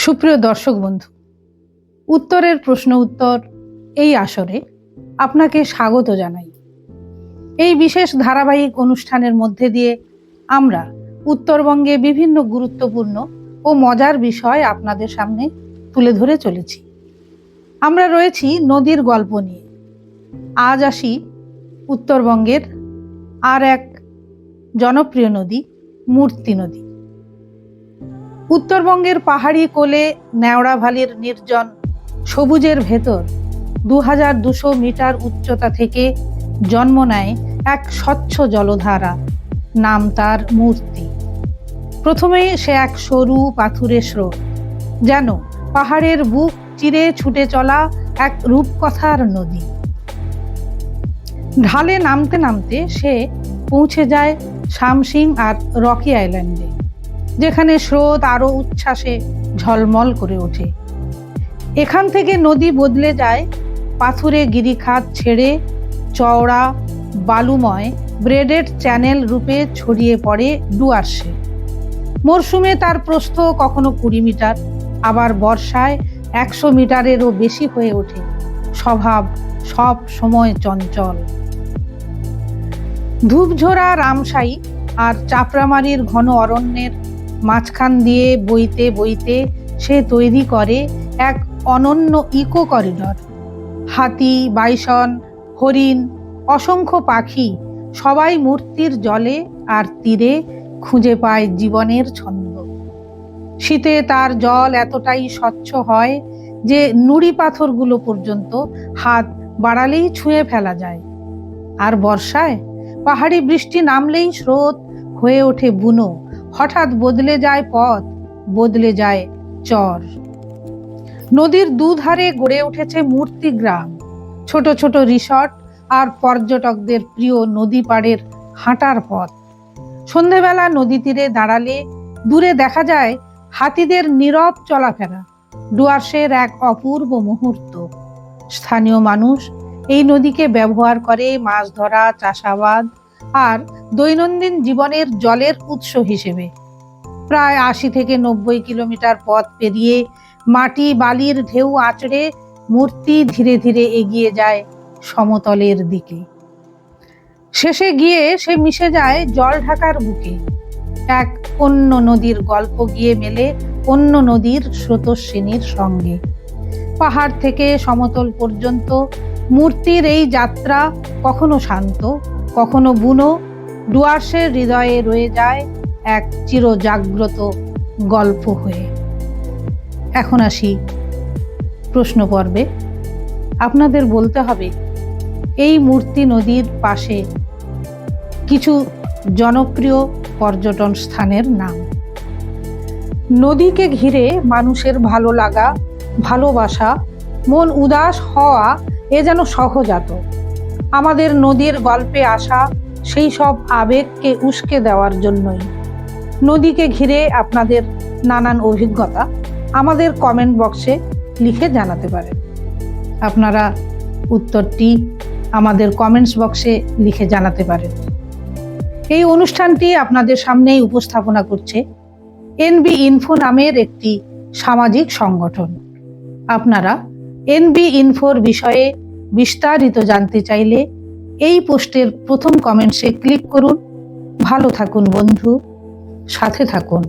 সুপ্রিয় দর্শক বন্ধু, উত্তরের প্রশ্ন উত্তর এই আসরে আপনাকে স্বাগত জানাই। এই বিশেষ ধারাবাহিক অনুষ্ঠানের মধ্যে দিয়ে আমরা উত্তরবঙ্গে বিভিন্ন গুরুত্বপূর্ণ ও মজার বিষয় আপনাদের সামনে তুলে ধরে চলেছি। আমরা রয়েছি নদীর গল্প নিয়ে। আজ আসি উত্তরবঙ্গের আর এক জনপ্রিয় নদী, মূর্তি নদী। উত্তরবঙ্গের পাহাড়ি কোলে ন্যাওড়া ভ্যালির নির্জন সবুজের ভেতর দু হাজার দুশো মিটার উচ্চতা থেকে জন্ম নেয় এক স্বচ্ছ জলধারা, নাম তার মূর্তি। প্রথমে সে এক সরু পাথুরে স্রোত, যেন পাহাড়ের বুক চিরে ছুটে চলা এক রূপকথার নদী। ঢালে নামতে নামতে সে পৌঁছে যায় শামসিং আর রকি আইল্যান্ডে। যেখানে স্রোত আরও উচ্ছ্বাসে ঝলমল করে ওঠে। এখান থেকে নদী বদলে যায় পাথুরে গিরিখাত ছেড়ে চওড়া বালুময় ব্রেডেড চ্যানেল রূপে ছড়িয়ে পড়ে ডুয়ার্সে। মরশুমে তার প্রস্থ কখনো কুড়ি মিটার, আবার বর্ষায় একশো মিটারেরও বেশি হয়ে ওঠে। স্বভাব সব সময় চঞ্চল। ধূপঝোড়া রামসাই আর চাপড়ামারির ঘন অরণ্যের মাঝখান দিয়ে বইতে বইতে সে তৈরি করে এক অনন্য ইকো করিডর। হাতি, বাইসন, হরিণ, অসংখ্য পাখি, সবাই মূর্তির জলে আর তীরে খুঁজে পায় জীবনের ছন্দ। শীতে তার জল এতটাই স্বচ্ছ হয় যে নুড়ি পাথরগুলো পর্যন্ত হাত বাড়ালেই ছুঁয়ে ফেলা যায়। আর বর্ষায় পাহাড়ি বৃষ্টি নামলেই স্রোত হয়ে ওঠে বুনো হঠাৎ বদলে যায় পথ, বদলে যায় চর। নদীর দুধারে গড়ে উঠেছে মূর্তি গ্রাম। ছোট ছোট রিসর্ট আর পর্যটকদের প্রিয় নদী পাড়ের হাঁটার পথ। সন্ধেবেলা নদী তীরে দাঁড়ালে দূরে দেখা যায় হাতিদের নীরব চলাফেরা, ডুয়ার্সের এক অপূর্ব মুহূর্ত। স্থানীয় মানুষ এই নদীকে ব্যবহার করে মাছ ধরা, চাষাবাদ আর দৈনন্দিন জীবনের জলের উৎস হিসেবে। প্রায় আশি থেকে নব্বই কিলোমিটার পথ পেরিয়ে মাটি বালির ঢেউ আঁচড়ে মূর্তি ধীরে ধীরে এগিয়ে যায় সমতলের দিকে। শেষে গিয়ে সে মিশে যায় জল ঢাকার বুকে। এক অন্য নদীর গল্প গিয়ে মেলে অন্য নদীর স্রোতস্বিনীর সঙ্গে। পাহাড় থেকে সমতল পর্যন্ত মূর্তির এই যাত্রা কখনো শান্ত, কখনো বুনো ডুয়ার্সের হৃদয়ে রয়ে যায় এক চিরজাগ্রত গল্প হয়ে। এখন আসি প্রশ্ন পর্বে। আপনাদের বলতে হবে, এই মূর্তি নদীর পাশে কিছু জনপ্রিয় পর্যটন স্থানের নাম। নদীকে ঘিরে মানুষের ভালো লাগা, ভালোবাসা, মন উদাস হওয়া এ যেন সহজাত। আমাদের নদীর গল্পে আসা সেই সব আবেগকে উস্কে দেওয়ার জন্যই। নদীকে ঘিরে আপনাদের নানান অভিজ্ঞতা আমাদের কমেন্ট বক্সে লিখে জানাতে পারেন। আপনারা উত্তরটি আমাদের কমেন্টস বক্সে লিখে জানাতে পারেন। এই অনুষ্ঠানটি আপনাদের সামনেই উপস্থাপনা করছে এনবি ইনফো নামের একটি সামাজিক সংগঠন। আপনারা এনবি ইনফোর বিষয়ে বিস্তারিত জানতে চাইলে এই পোস্টের প্রথম কমেন্টসে ক্লিক করুন। ভালো থাকুন বন্ধু সাথে থাকুন।